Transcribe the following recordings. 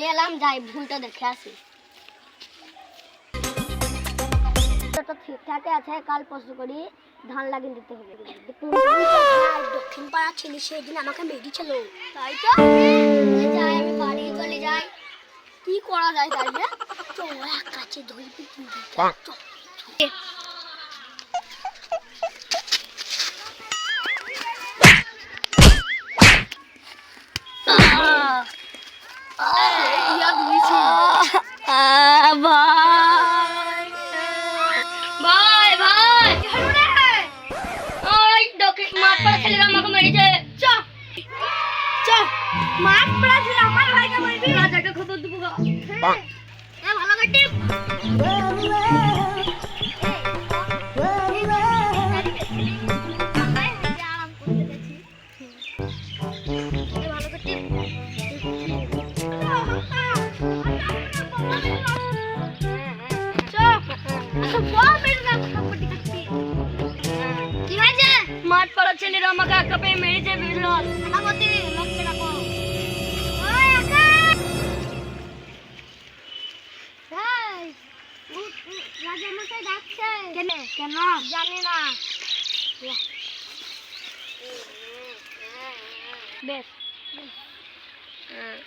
গেলাম যাই, ভুলটা দেখে আসি। ঠিকঠাক আছে, কাল পরশু করি ধান লাগিয়ে দিতে হবে। দক্ষিণ পাড়া ছেলে সেদিন আমাকে মেরেছিল। তাই তো? আমি বাড়ি চলে যাই। কি করা যায় তাহলে তো এক কাছে ধরবি রাজাকে খবর দেবো ভালো কাটে মাঠ মেরেছে আমাকে রাজা মশাই ডাকছে কেন? কেন? জানি না। বেশ। হ্যাঁ।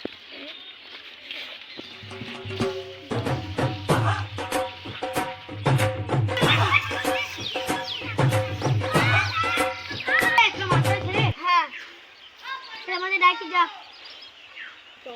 আমাদের ডাকি যা। তো।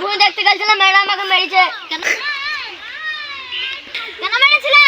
ভুঁই দেখতে গেছিলাম ম্যাডাম আমাকে মেরেছে। কেন? কেন মেরেছিলে?